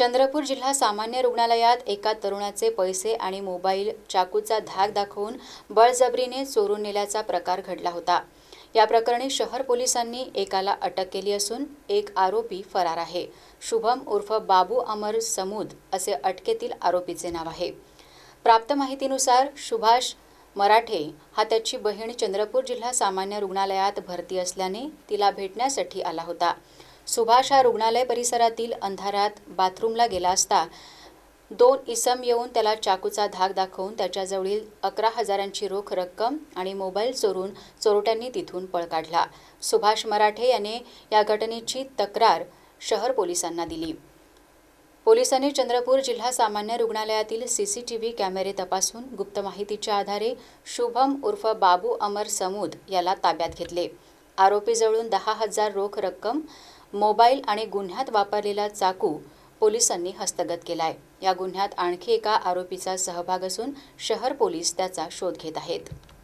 चंद्रपूर जिल्हा सामान्य रुग्णालयात एका तरुणाचे पैसे आणि मोबाईल चाकूचा धाक दाखवून बळजबरीने चोरून नेल्याचा प्रकार घडला होता. या प्रकरणी शहर पोलिसांनी एकाला अटक केली असून एक आरोपी फरार आहे. शुभम उर्फ बाबू अमर समूद असे अटकेतील आरोपीचे नाव आहे. प्राप्त माहितीनुसार सुभाष मराठे हा त्याची बहीण चंद्रपूर जिल्हा सामान्य रुग्णालयात भरती असल्याने तिला भेटण्यासाठी आला होता. सुभाष हा रुग्णालय परिसरातील अंधारात बाथरूमला गेला असता. दोन इसम येऊन त्याला चाकूचा धाक दाखवून त्याच्याजवळील अकरा हजारांची रोख रक्कम आणि मोबाईल चोरून चोरट्यांनी तिथून पळ काढला. सुभाष मराठे याने या घटनेची तक्रार शहर पोलिसांना दिली. पोलिसांनी चंद्रपूर जिल्हा सामान्य रुग्णालयातील सी सी टी व्ही कॅमेरे तपासून गुप्त माहितीच्या आधारे शुभम उर्फ बाबू अमर समूद याला ताब्यात घेतले. आरोपीजवळून दहा हजार रोख रक्कम मोबाईल आणि गुन्ह्यात वापरलेला चाकू पोलिसांनी हस्तगत केलाय. या गुन्ह्यात आणखी एका आरोपीचा सहभाग असून शहर पोलीस त्याचा शोध घेत आहेत.